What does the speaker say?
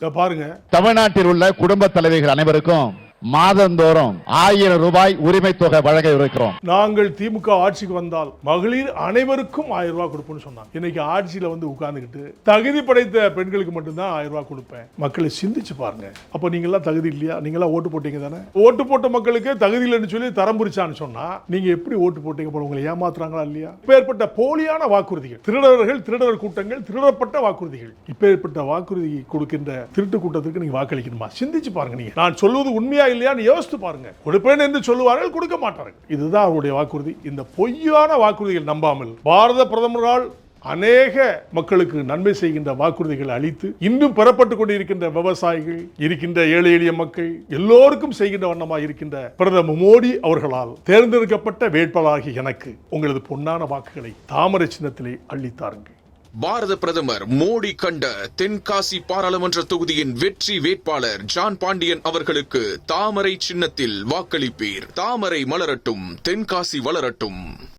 பாருங்க. தமிழ்நாட்டில் உள்ள குடும்ப தலைவிகள் அனைவருக்கும் மாதந்தோறும் ஆயிரம் ரூபாய் உரிமை தொகை வழங்க இருக்கிறோம். நாங்கள் திமுக ஆட்சிக்கு வந்தால் மகளிர் அனைவருக்கும் ஆயிரம் ரூபாய் கொடுப்போம்னு சொன்னாங்க. இன்னைக்கு ஆட்சியில வந்து உட்கார்ந்துக்கிட்டு தகுதி படைத்த பெண்களுக்கு மட்டும்தான் ஆயிரம் ரூபாய் கொடுப்பேன். மக்களை சிந்திச்சு பாருங்க. அப்ப நீங்க எல்லாம் தகுதி இல்லையா? நீங்க எல்லாம் ஓட்டு போட்டீங்க தானே? ஓட்டு போட்ட மக்களுக்கு தகுதி இல்லைன்னு சொல்லி தரம் புரிச்சான்னு சொன்னா நீங்க எப்படி ஓட்டு போட்டீங்க போல உங்களை ஏமாத்துறாங்களா இல்லையா? இப்பேற்பட்ட போலியான வாக்குறுதிகள் திருடர்கள் திருடர் கூட்டங்கள் திருடப்பட்ட வாக்குறுதிகள். இப்பேற்பட்ட வாக்குறுதி கொடுக்கின்ற திருட்டு கூட்டத்திற்கு நீங்க வாக்களிக்கணுமா? சிந்திச்சு பாருங்க நீங்க. நான் சொல்வது உண்மையா இல்லையான்னு யோசித்து பாருங்க. கொடுப்பேன் என்று சொல்லுவார்கள் கொடுக்க மாட்டார்கள். இதுதான் அவருடைய வாக்குறுதி. இந்த பொய்யான வாக்குறுதிகள் நம்பாமல் பாரத பிரதமரால் அநேக மக்களுக்கு நன்மை செய்கின்ற வாக்குறுதிகளை அளித்து இன்னும் பெறப்பட்டுக் கொண்டிருக்கின்ற விவசாயிகள் இருக்கின்ற ஏழை எளிய மக்கள் எல்லோருக்கும் செய்கின்ற வண்ணமாக இருக்கின்ற பிரதமர் மோடி அவர்களால் தேர்ந்தெடுக்கப்பட்ட வேட்பாளராகி எனக்கு உங்களது பொன்னான வாக்குகளை தாமரை சின்னத்திலே அள்ளித்தாருங்கள். பாரத பிரதமர் மோடி கண்ட தென்காசி பாராளுமன்ற தொகுதியின் வெற்றி வேட்பாளர் ஜான் பாண்டியன் அவர்களுக்கு தாமரை சின்னத்தில் வாக்களிப்பீர். தாமரை மலரட்டும் தென்காசி வளரட்டும்.